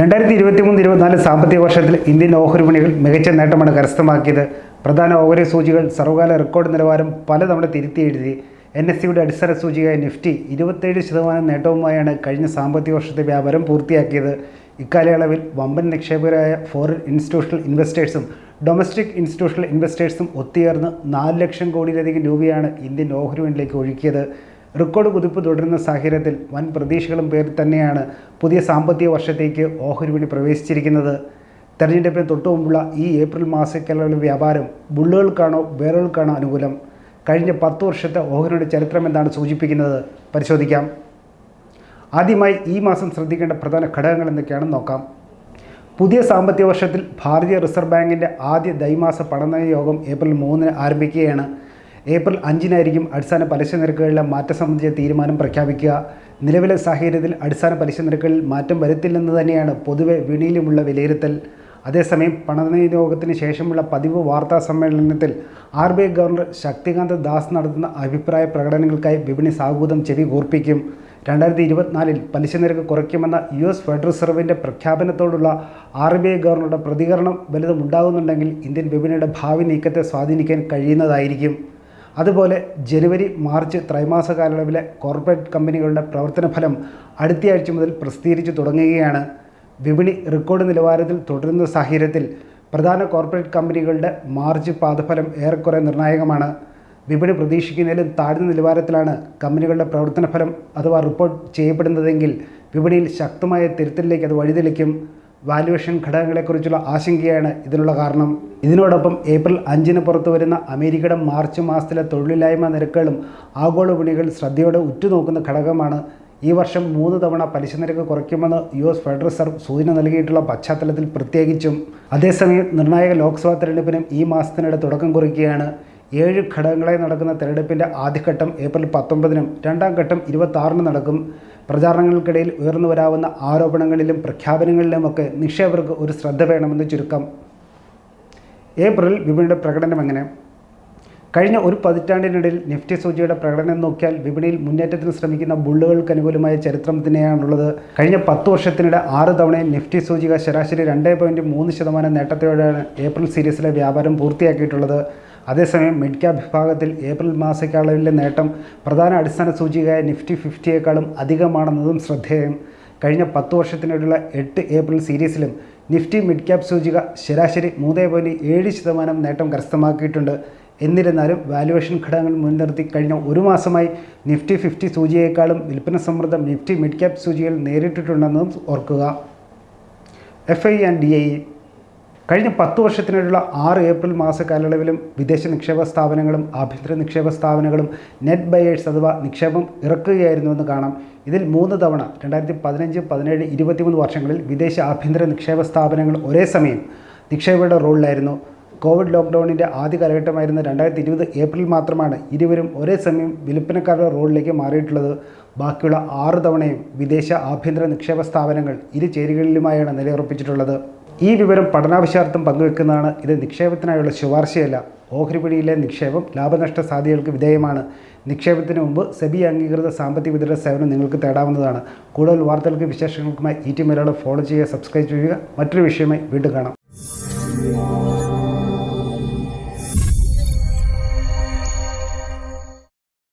രണ്ടായിരത്തി ഇരുപത്തി മൂന്ന് ഇരുപത്തിനാല് സാമ്പത്തിക വർഷത്തിൽ ഇന്ത്യൻ ഓഹരി വിപണികൾ മികച്ച നേട്ടമാണ് കരസ്ഥമാക്കിയത്. പ്രധാന ഓഹരി സൂചികൾ സർവകാല റെക്കോർഡ് നിലവാരം പലതവണ തിരുത്തി എഴുതി. എൻ എസ് സിയുടെ അടിസ്ഥാന സൂചികയായ നിഫ്റ്റി ഇരുപത്തേഴ് ശതമാനം നേട്ടവുമായാണ് കഴിഞ്ഞ സാമ്പത്തിക വർഷത്തെ വ്യാപാരം പൂർത്തിയാക്കിയത്. ഇക്കാലയളവിൽ വമ്പൻ നിക്ഷേപകരായ ഫോറിൻ ഇൻസ്റ്റിറ്റ്യൂഷണൽ ഇൻവെസ്റ്റേഴ്സും ഡൊമസ്റ്റിക് ഇൻസ്റ്റിറ്റ്യൂഷണൽ ഇൻവെസ്റ്റേഴ്സും ഒത്തുചേർന്ന് നാല് ലക്ഷം കോടിയിലധികം രൂപയാണ് ഇന്ത്യൻ ഓഹരി വിപണിയിലേക്ക് ഒഴുക്കിയത്. റെക്കോർഡ് കുതിപ്പ് തുടരുന്ന സാഹചര്യത്തിൽ വൻ പ്രതീക്ഷകളും പേരിൽ തന്നെയാണ് പുതിയ സാമ്പത്തിക വർഷത്തേക്ക് ഓഹരി വിപണി പ്രവേശിച്ചിരിക്കുന്നത്. തെരഞ്ഞെടുപ്പിന് തൊട്ടു മുമ്പുള്ള ഈ ഏപ്രിൽ മാസക്കാലുള്ള വ്യാപാരം ബുള്ളുകൾക്കാണോ ബേറുകൾക്കാണോ അനുകൂലം? കഴിഞ്ഞ പത്ത് വർഷത്തെ ഓഹരിയുടെ ചരിത്രം എന്താണ് സൂചിപ്പിക്കുന്നത്? പരിശോധിക്കാം. ആദ്യമായി ഈ മാസം ശ്രദ്ധിക്കേണ്ട പ്രധാന ഘടകങ്ങൾ എന്തൊക്കെയാണെന്ന് നോക്കാം. പുതിയ സാമ്പത്തിക വർഷത്തിൽ ഭാരതീയ റിസർവ് ബാങ്കിന്റെ ആദ്യ ദ്വൈമാസ പണനയോഗം ഏപ്രിൽ മൂന്നിന് ആരംഭിക്കുകയാണ്. ഏപ്രിൽ അഞ്ചിനായിരിക്കും അടിസ്ഥാന പലിശ നിരക്കുകളിലെ മാറ്റം സംബന്ധിച്ച തീരുമാനം പ്രഖ്യാപിക്കുക. നിലവിലെ സാഹചര്യത്തിൽ അടിസ്ഥാന പലിശ നിരക്കുകളിൽ മാറ്റം വരുത്തില്ലെന്ന് തന്നെയാണ് പൊതുവെ വിണിയിലുമുള്ള വിലയിരുത്തൽ. അതേസമയം പണനിയോഗത്തിന് ശേഷമുള്ള പതിവ് വാർത്താ സമ്മേളനത്തിൽ R B I governor Shaktikanta Das നടത്തുന്ന അഭിപ്രായ പ്രകടനങ്ങൾക്കായി വിപണി സാഹൂതം ചെവി കൂർപ്പിക്കും. രണ്ടായിരത്തി ഇരുപത്തിനാലിൽ പലിശ നിരക്ക് കുറയ്ക്കുമെന്ന യു എസ് ഫെഡറൽ റിസർവിന്റെ പ്രഖ്യാപനത്തോടുള്ള ആർ ബി ഐ ഗവർണറുടെ പ്രതികരണം വലുതുമുണ്ടാകുന്നുണ്ടെങ്കിൽ ഇന്ത്യൻ വിപണിയുടെ ഭാവി നീക്കത്തെ സ്വാധീനിക്കാൻ കഴിയുന്നതായിരിക്കും. അതുപോലെ ജനുവരി മാർച്ച് ത്രൈമാസ കാലയളവിലെ കോർപ്പറേറ്റ് കമ്പനികളുടെ പ്രവർത്തന ഫലം അടുത്തയാഴ്ച മുതൽ പ്രസിദ്ധീകരിച്ചു തുടങ്ങുകയാണ്. വിപണി റെക്കോർഡ് നിലവാരത്തിൽ തുടരുന്ന സാഹചര്യത്തിൽ പ്രധാന കോർപ്പറേറ്റ് കമ്പനികളുടെ മാർച്ച് പാദഫലം ഏറെക്കുറെ നിർണായകമാണ്. വിപണി പ്രതീക്ഷിക്കുന്നതിലും താഴ്ന്ന നിലവാരത്തിലാണ് കമ്പനികളുടെ പ്രവർത്തന ഫലം അഥവാ റിപ്പോർട്ട് ചെയ്യപ്പെടുന്നതെങ്കിൽ വിപണിയിൽ ശക്തമായ തിരുത്തലിലേക്ക് അത് വഴിതെളിക്കും. വാല്യുവേഷൻ ഘടകങ്ങളെക്കുറിച്ചുള്ള ആശങ്കയാണ് ഇതിനുള്ള കാരണം. ഇതിനോടൊപ്പം ഏപ്രിൽ അഞ്ചിന് പുറത്തു വരുന്ന അമേരിക്കയുടെ മാർച്ച് മാസത്തിലെ തൊഴിലില്ലായ്മ നിരക്കുകളും ആഗോള വിപണികൾ ശ്രദ്ധയോടെ ഉറ്റുനോക്കുന്ന ഘടകമാണ്. ഈ വർഷം മൂന്ന് തവണ പലിശ നിരക്ക് കുറയ്ക്കുമെന്ന് യു എസ് ഫെഡറൽ റിസർവ് സൂചന നൽകിയിട്ടുള്ള പശ്ചാത്തലത്തിൽ പ്രത്യേകിച്ചും. അതേസമയം നിർണായക ലോക്സഭാ തെരഞ്ഞെടുപ്പിനും ഈ മാസത്തിനിടെ തുടക്കം കുറിക്കുകയാണ്. ഏഴ് ഘടകങ്ങളായി നടക്കുന്ന തെരഞ്ഞെടുപ്പിന്റെ ആദ്യഘട്ടം ഏപ്രിൽ പത്തൊമ്പതിനും രണ്ടാം ഘട്ടം ഇരുപത്തി നടക്കും. പ്രചാരണങ്ങൾക്കിടയിൽ ഉയർന്നു വരാവുന്ന ആരോപണങ്ങളിലും പ്രഖ്യാപനങ്ങളിലുമൊക്കെ നിക്ഷേപകർക്ക് ഒരു ശ്രദ്ധ വേണമെന്ന് ചുരുക്കം. ഏപ്രിൽ വിപണിയുടെ പ്രകടനം എങ്ങനെ? കഴിഞ്ഞ ഒരു പതിറ്റാണ്ടിനിടയിൽ നിഫ്റ്റി സൂചിയുടെ പ്രകടനം നോക്കിയാൽ വിപണിയിൽ മുന്നേറ്റത്തിന് ശ്രമിക്കുന്ന ബുള്ളുകൾക്ക് അനുകൂലമായ ചരിത്രം തന്നെയാണുള്ളത്. കഴിഞ്ഞ പത്ത് വർഷത്തിനിടെ ആറ് തവണയും നിഫ്റ്റി സൂചിക ശരാശരി രണ്ട് പോയിന്റ് മൂന്ന് ശതമാനം നേട്ടത്തോടെയാണ് ഏപ്രിൽ സീരീസിലെ വ്യാപാരം പൂർത്തിയാക്കിയിട്ടുള്ളത്. അതേസമയം മിഡ് ക്യാപ് വിഭാഗത്തിൽ ഏപ്രിൽ മാസക്കാളവിലെ നേട്ടം പ്രധാന അടിസ്ഥാന സൂചികയായ നിഫ്റ്റി ഫിഫ്റ്റിയേക്കാളും അധികമാണെന്നതും ശ്രദ്ധേയം. കഴിഞ്ഞ പത്ത് വർഷത്തിനിടയിലുള്ള എട്ട് ഏപ്രിൽ സീരീസിലും നിഫ്റ്റി മിഡ് ക്യാപ് സൂചിക ശരാശരി മൂന്ന് പോയിന്റ് ഏഴ് ശതമാനം നേട്ടം കരസ്ഥമാക്കിയിട്ടുണ്ട്. എന്നിരുന്നാലും വാല്യുവേഷൻ ഘടകങ്ങൾ മുൻനിർത്തി കഴിഞ്ഞ ഒരു മാസമായി നിഫ്റ്റി ഫിഫ്റ്റി സൂചിയേക്കാളും വിൽപ്പന സമ്മർദ്ദം നിഫ്റ്റി മിഡ് ക്യാപ് സൂചികയിൽ നേരിട്ടിട്ടുണ്ടെന്നും ഓർക്കുക. F I and D I കഴിഞ്ഞ പത്ത് വർഷത്തിനിടയിലുള്ള ആറ് ഏപ്രിൽ മാസ കാലയളവിലും വിദേശ നിക്ഷേപ സ്ഥാപനങ്ങളും ആഭ്യന്തര നിക്ഷേപ സ്ഥാപനങ്ങളും നെറ്റ് ബയേഴ്സ് അഥവാ നിക്ഷേപം ഇറക്കുകയായിരുന്നുവെന്ന് കാണാം. ഇതിൽ മൂന്ന് തവണ രണ്ടായിരത്തി പതിനഞ്ച് പതിനേഴ് ഇരുപത്തിമൂന്ന് വർഷങ്ങളിൽ വിദേശ ആഭ്യന്തര നിക്ഷേപ സ്ഥാപനങ്ങൾ ഒരേ സമയം നിക്ഷേപയുടെ റോളിലായിരുന്നു. കോവിഡ് ലോക്ക്ഡൗണിന്റെ ആദ്യ കാലഘട്ടമായിരുന്ന രണ്ടായിരത്തി ഇരുപത് ഏപ്രിൽ മാത്രമാണ് ഇരുവരും ഒരേ സമയം വിൽപ്പനക്കാരുടെ റോളിലേക്ക് മാറിയിട്ടുള്ളത്. ബാക്കിയുള്ള ആറ് തവണയും വിദേശ ആഭ്യന്തര നിക്ഷേപ സ്ഥാപനങ്ങൾ ഇരു ചേരികളിലുമായാണ് നിലയുറപ്പിച്ചിട്ടുള്ളത്. ഈ വിവരം പഠനാവശ്യാർത്ഥം പങ്കുവെക്കുന്നതാണ്. ഇത് നിക്ഷേപത്തിനായുള്ള ശുപാർശയല്ല. ഓഹരിപ്പിടിയിലെ നിക്ഷേപം ലാഭനഷ്ട സാധ്യതകൾക്ക് വിധേയമാണ്. നിക്ഷേപത്തിന് മുമ്പ് സെബി അംഗീകൃത സാമ്പത്തിക വിതരണ സേവനം നിങ്ങൾക്ക് തേടാവുന്നതാണ്. കൂടുതൽ വാർത്തകൾക്ക് വിശേഷങ്ങൾക്കുമായി ഈ ടി മലയാളം ഫോളോ ചെയ്യുക സബ്സ്ക്രൈബ് ചെയ്യുക. മറ്റൊരു വിഷയമായി വീണ്ടും കാണാം.